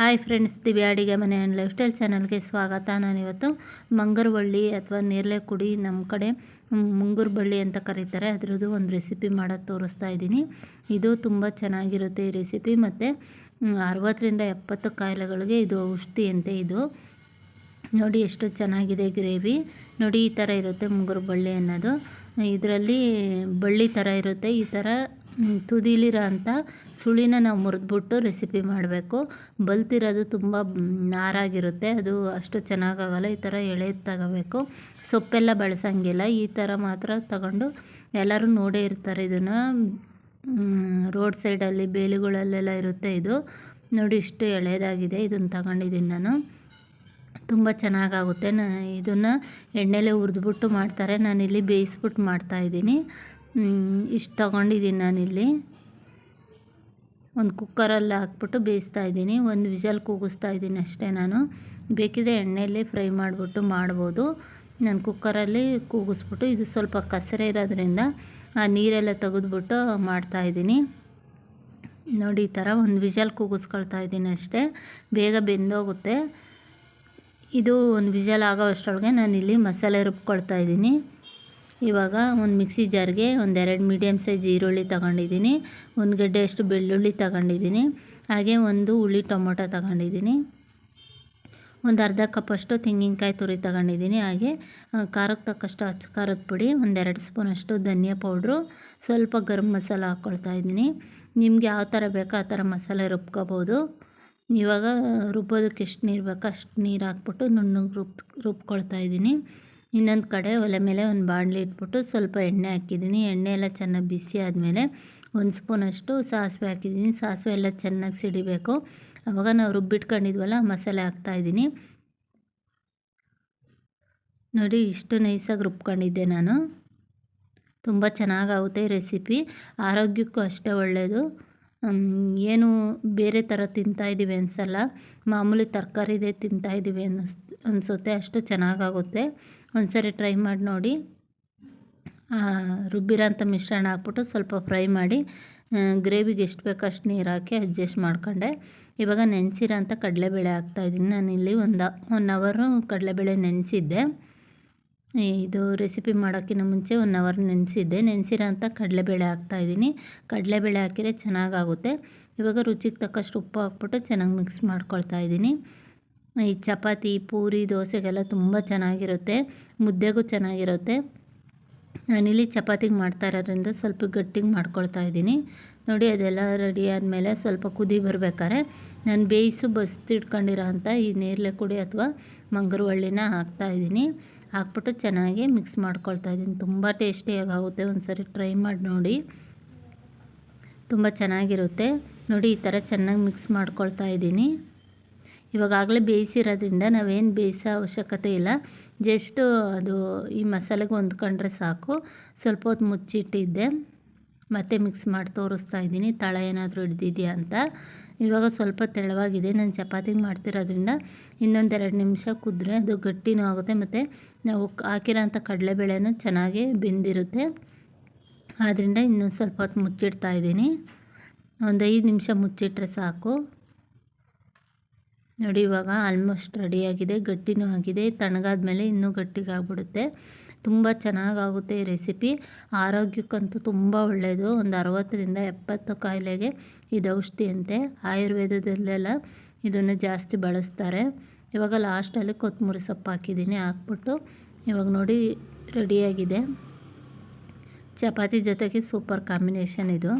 Hi friends, ದಿವ್ಯ ಅಡಿಗೆ ಮನೆ ಆ್ಯಂಡ್ ಲೈಫ್ ಸ್ಟೈಲ್ ಚಾನಲ್ಗೆ ಸ್ವಾಗತ. ನಾನಿವತ್ತು ಮಂಗರವಳ್ಳಿ ಅಥವಾ ನೇರಳೆ ಕುಡಿ ನಮ್ಮ ಕಡೆ ಮುಂಗುರು ಬಳ್ಳಿ ಅಂತ ಕರೀತಾರೆ. ಅದರದ್ದು ಒಂದು ರೆಸಿಪಿ ಮಾಡೋದು ತೋರಿಸ್ತಾ ಇದ್ದೀನಿ. ಇದು ತುಂಬ ಚೆನ್ನಾಗಿರುತ್ತೆ ಈ ರೆಸಿಪಿ ಮತ್ತು ಅರವತ್ತರಿಂದ ಎಪ್ಪತ್ತು ಕಾಯಿಲೆಗಳಿಗೆ ಇದು ಔಷಧಿ ಅಂತೆ ಇದು. ನೋಡಿ ಎಷ್ಟು ಚೆನ್ನಾಗಿದೆ ಗ್ರೇವಿ. ನೋಡಿ ಈ ಥರ ಇರುತ್ತೆ ಮುಂಗುರು ಬಳ್ಳಿ ಅನ್ನೋದು. ಇದರಲ್ಲಿ ಬಳ್ಳಿ ಥರ ಇರುತ್ತೆ. ಈ ಥರ ತುದಿಲಿರೋ ಅಂಥ ಸುಳಿನ ನಾವು ಮುರಿದ್ಬಿಟ್ಟು ರೆಸಿಪಿ ಮಾಡಬೇಕು. ಬಲ್ತಿರೋದು ತುಂಬ ನಾರಾಗಿರುತ್ತೆ. ಅದು ಅಷ್ಟು ಚೆನ್ನಾಗಾಗಲ್ಲ. ಈ ಥರ ಎಳೆದು ತಗೋಬೇಕು. ಸೊಪ್ಪೆಲ್ಲ ಬಳಸಂಗಿಲ್ಲ. ಈ ಥರ ಮಾತ್ರ ತಗೊಂಡು ಎಲ್ಲರೂ ನೋಡೇ ಇರ್ತಾರೆ ಇದನ್ನು. ರೋಡ್ ಸೈಡಲ್ಲಿ ಬೇಲಿಗಳಲ್ಲೆಲ್ಲ ಇರುತ್ತೆ ಇದು. ನೋಡಿ, ಇಷ್ಟು ಎಳೆಯದಾಗಿದೆ ಇದನ್ನು ತಗೊಂಡಿದ್ದೀನಿ ನಾನು. ತುಂಬ ಚೆನ್ನಾಗಾಗುತ್ತೆ. ನ, ಇದನ್ನು ಎಣ್ಣೆಲೆ ಹುರಿದ್ಬಿಟ್ಟು ಮಾಡ್ತಾರೆ. ನಾನಿಲ್ಲಿ ಬೇಯಿಸ್ಬಿಟ್ಟು ಮಾಡ್ತಾಯಿದ್ದೀನಿ ಇಷ್ಟು ತಗೊಂಡಿದ್ದೀನಿ ನಾನಿಲ್ಲಿ. ಒಂದು ಕುಕ್ಕರಲ್ಲಿ ಹಾಕ್ಬಿಟ್ಟು ಬೇಯಿಸ್ತಾ ಇದ್ದೀನಿ. ಒಂದು ವಿಷಲ್ ಕೂಗಿಸ್ತಾ ಇದ್ದೀನಿ ಅಷ್ಟೇ ನಾನು. ಬೇಕಿದ್ರೆ ಎಣ್ಣೆಯಲ್ಲಿ ಫ್ರೈ ಮಾಡಿಬಿಟ್ಟು ಮಾಡ್ಬೋದು. ನಾನು ಕುಕ್ಕರಲ್ಲಿ ಕೂಗಿಸ್ಬಿಟ್ಟು ಇದು ಸ್ವಲ್ಪ ಕಸರೆ ಇರೋದ್ರಿಂದ ಆ ನೀರೆಲ್ಲ ತೆಗೆದ್ಬಿಟ್ಟು ಮಾಡ್ತಾಯಿದ್ದೀನಿ ನೋಡಿ, ಈ ಥರ ಒಂದು ವಿಷಲ್ ಕೂಗಿಸ್ಕೊಳ್ತಾ ಇದ್ದೀನಿ ಅಷ್ಟೇ. ಬೇಗ ಬೆಂದೋಗುತ್ತೆ. ಇದು ಒಂದು ವಿಷಲ್ ಆಗೋ ಅಷ್ಟರೊಳಗೆ ನಾನಿಲ್ಲಿ ಮಸಾಲೆ ರುಬ್ಕೊಳ್ತಾ ಇದ್ದೀನಿ. ಇವಾಗ ಒಂದು ಮಿಕ್ಸಿ ಜಾರ್ಗೆ ಒಂದೆರಡು ಮೀಡಿಯಮ್ ಸೈಜ್ ಈರುಳ್ಳಿ ತಗೊಂಡಿದ್ದೀನಿ, ಒಂದು ಗಡ್ಡೆಯಷ್ಟು ಬೆಳ್ಳುಳ್ಳಿ ತಗೊಂಡಿದ್ದೀನಿ, ಹಾಗೆ ಒಂದು ಹುಳಿ ಟೊಮೊಟೊ ತಗೊಂಡಿದ್ದೀನಿ, ಒಂದು ಅರ್ಧ ಕಪ್ಪಷ್ಟು ತೆಂಗಿನಕಾಯಿ ತುರಿ ತಗೊಂಡಿದ್ದೀನಿ, ಹಾಗೆ ಖಾರಕ್ಕೆ ತಕ್ಕಷ್ಟು ಅಚ್ಚ ಖಾರದ ಪುಡಿ, ಒಂದೆರಡು ಸ್ಪೂನಷ್ಟು ಧನಿಯಾ ಪೌಡ್ರು, ಸ್ವಲ್ಪ ಗರಂ ಮಸಾಲ ಹಾಕ್ಕೊಳ್ತಾ ಇದ್ದೀನಿ. ನಿಮ್ಗೆ ಯಾವ ಥರ ಬೇಕೋ ಆ ಥರ ಮಸಾಲೆ ರುಬ್ಕೋಬೋದು. ಇವಾಗ ರುಬ್ಬೋದಕ್ಕೆ ಎಷ್ಟು ನೀರು ಬೇಕೋ ಅಷ್ಟು ನೀರು ಹಾಕ್ಬಿಟ್ಟು ನುಣ್ಣಗೆ ರುಬ್ ರುಬ್ಕೊಳ್ತಾ ಇದ್ದೀನಿ. ಇನ್ನೊಂದು ಕಡೆ ಒಲೆ ಮೇಲೆ ಒಂದು ಬಾಣಲಿ ಇಟ್ಬಿಟ್ಟು ಸ್ವಲ್ಪ ಎಣ್ಣೆ ಹಾಕಿದ್ದೀನಿ. ಎಣ್ಣೆ ಎಲ್ಲ ಚೆನ್ನಾಗಿ ಬಿಸಿ ಆದಮೇಲೆ ಒಂದು ಸ್ಪೂನಷ್ಟು ಸಾಸಿವೆ ಹಾಕಿದ್ದೀನಿ. ಸಾಸಿವೆ ಎಲ್ಲ ಚೆನ್ನಾಗಿ ಸಿಡಿಬೇಕು. ಆವಾಗ ನಾವು ರುಬ್ಬಿಟ್ಕೊಂಡಿದ್ವಲ್ಲ, ಮಸಾಲೆ ಹಾಕ್ತಾಯಿದ್ದೀನಿ ನೋಡಿ, ಇಷ್ಟು ನೈಸಾಗಿ ರುಬ್ಕೊಂಡಿದ್ದೆ ನಾನು. ತುಂಬ ಚೆನ್ನಾಗಾಗುತ್ತೆ ರೆಸಿಪಿ. ಆರೋಗ್ಯಕ್ಕೂ ಅಷ್ಟೇ ಒಳ್ಳೆಯದು ಏನು ಬೇರೆ ಥರ ತಿಂತಾಯಿದ್ದೀವಿ ಅನಿಸಲ್ಲ. ಮಾಮೂಲಿ ತರಕಾರಿದೇ ತಿಂತಾಯಿದ್ದೀವಿ ಅನ್ನಿಸ್, ಅನಿಸುತ್ತೆ. ಅಷ್ಟು ಚೆನ್ನಾಗಾಗುತ್ತೆ ಒಂದು ಸರಿ ಟ್ರೈ ಮಾಡಿ ನೋಡಿ. ರುಬ್ಬಿರೋಂಥ ಮಿಶ್ರಣ ಹಾಕ್ಬಿಟ್ಟು ಸ್ವಲ್ಪ ಫ್ರೈ ಮಾಡಿ ಗ್ರೇವಿಗೆ ಎಷ್ಟು ಬೇಕೋ ಅಷ್ಟು ನೀರು ಹಾಕಿ ಅಡ್ಜಸ್ಟ್ ಮಾಡ್ಕೊಂಡೆ. ಇವಾಗ ನೆನೆಸಿರೋಂಥ ಕಡಲೆಬೇಳೆ ಹಾಕ್ತಾಯಿದ್ದೀನಿ ನಾನಿಲ್ಲಿ ಒಂದು ಒನ್ ಅವರು ಕಡಲೆಬೇಳೆ ನೆನೆಸಿದ್ದೆ. ಇದು ರೆಸಿಪಿ ಮಾಡೋಕ್ಕಿಂತ ಮುಂಚೆ ಒನ್ ಅವರ್ ನೆನೆಸಿದ್ದೆ. ನೆನೆಸಿರೋಂಥ ಕಡಲೆಬೇಳೆ ಹಾಕ್ತಾಯಿದ್ದೀನಿ ಕಡಲೆಬೇಳೆ ಹಾಕಿದರೆ ಚೆನ್ನಾಗಾಗುತ್ತೆ. ಇವಾಗ ರುಚಿಗೆ ತಕ್ಕಷ್ಟು ಉಪ್ಪು ಹಾಕ್ಬಿಟ್ಟು ಚೆನ್ನಾಗಿ ಮಿಕ್ಸ್ ಮಾಡ್ಕೊಳ್ತಾ ಇದ್ದೀನಿ. ಈ ಚಪಾತಿ, ಪೂರಿ, ದೋಸೆಗೆಲ್ಲ ತುಂಬ ಚೆನ್ನಾಗಿರುತ್ತೆ. ಮುದ್ದೆಗೂ ಚೆನ್ನಾಗಿರುತ್ತೆ. ನಾನಿಲ್ಲಿ ಚಪಾತಿಗೆ ಮಾಡ್ತಾ ಇರೋದ್ರಿಂದ ಸ್ವಲ್ಪ ಗಟ್ಟಿಗೆ ಮಾಡ್ಕೊಳ್ತಾ ಇದ್ದೀನಿ. ನೋಡಿ, ಅದೆಲ್ಲ ರೆಡಿ ಆದಮೇಲೆ ಸ್ವಲ್ಪ ಕುದಿ ಬರ್ಬೇಕಾದ್ರೆ ನಾನು ಬೇಯಿಸು ಬಸ್ತಿಟ್ಕೊಂಡಿರೋ ಅಂಥ ಈ ನೇರಳೆ ಕುಡಿ ಅಥವಾ ಮಂಗರು ಹಳ್ಳಿನ ಹಾಕ್ತಾಯಿದ್ದೀನಿ ಹಾಕ್ಬಿಟ್ಟು ಚೆನ್ನಾಗಿ ಮಿಕ್ಸ್ ಮಾಡ್ಕೊಳ್ತಾ ಇದ್ದೀನಿ. ತುಂಬ ಟೇಸ್ಟಿಯಾಗಿ ಆಗುತ್ತೆ ಒಂದು ಸರಿ ಟ್ರೈ ಮಾಡಿ ನೋಡಿ. ತುಂಬ ಚೆನ್ನಾಗಿರುತ್ತೆ. ನೋಡಿ, ಈ ಥರ ಚೆನ್ನಾಗಿ ಮಿಕ್ಸ್ ಮಾಡ್ಕೊಳ್ತಾ ಇದ್ದೀನಿ. ಇವಾಗಲೇ ಬೇಯಿಸಿರೋದ್ರಿಂದ ನಾವೇನು ಬೇಯಿಸೋ ಅವಶ್ಯಕತೆ ಇಲ್ಲ. ಜಸ್ಟು ಅದು ಈ ಮಸಾಲೆಗೆ ಹೊಂದ್ಕೊಂಡ್ರೆ ಸಾಕು. ಸ್ವಲ್ಪ ಹೊತ್ತು ಮುಚ್ಚಿಟ್ಟಿದ್ದೆ. ಮತ್ತೆ ಮಿಕ್ಸ್ ಮಾಡಿ ತೋರಿಸ್ತಾ ಇದ್ದೀನಿ. ತಳ ಏನಾದರೂ ಹಿಡ್ದಿದೆಯಾ ಅಂತ. ಇವಾಗ ಸ್ವಲ್ಪ ತೆಳವಾಗಿದೆ. ನಾನು ಚಪಾತಿ ಮಾಡ್ತಿರೋದ್ರಿಂದ ಇನ್ನೊಂದೆರಡು ನಿಮಿಷ ಕುದ್ರೆ ಅದು ಗಟ್ಟಿನೂ ಆಗುತ್ತೆ. ಮತ್ತು ನಾವು ಹಾಕಿರೋಂಥ ಕಡಲೆಬೇಳೆನೂ ಚೆನ್ನಾಗಿ ಬೆಂದಿರುತ್ತೆ. ಆದ್ದರಿಂದ ಇನ್ನೊಂದು ಸ್ವಲ್ಪ ಹೊತ್ತು ಮುಚ್ಚಿಡ್ತಾ ಇದ್ದೀನಿ. ಒಂದು ಐದು ನಿಮಿಷ ಮುಚ್ಚಿಟ್ರೆ ಸಾಕು. ನೋಡಿ, ಇವಾಗ ಆಲ್ಮೋಸ್ಟ್ ರೆಡಿಯಾಗಿದೆ ಗಟ್ಟಿನೂ ಆಗಿದೆ. ತಣ್ಣಗಾದ ಮೇಲೆ ಇನ್ನೂ ಗಟ್ಟಿಗಾಗ್ಬಿಡುತ್ತೆ. ತುಂಬ ಚೆನ್ನಾಗಾಗುತ್ತೆ ಈ ರೆಸಿಪಿ ಆರೋಗ್ಯಕ್ಕಂತೂ ತುಂಬ ಒಳ್ಳೆಯದು ಒಂದು ಅರವತ್ತರಿಂದ ಎಪ್ಪತ್ತು ಕಾಯಿಲೆಗೆ ಇದು ಔಷಧಿ ಅಂತೆ ಆಯುರ್ವೇದದಲ್ಲೆಲ್ಲ ಇದನ್ನು ಜಾಸ್ತಿ ಬಳಸ್ತಾರೆ. ಇವಾಗ ಲಾಸ್ಟಲ್ಲಿ ಕೊತ್ತಂಬರಿ ಸೊಪ್ಪು ಹಾಕಿದ್ದೀನಿ, ಹಾಕ್ಬಿಟ್ಟು. ಇವಾಗ ನೋಡಿ ರೆಡಿಯಾಗಿದೆ ಚಪಾತಿ ಜೊತೆಗೆ ಸೂಪರ್ ಕಾಂಬಿನೇಷನ್ ಇದು.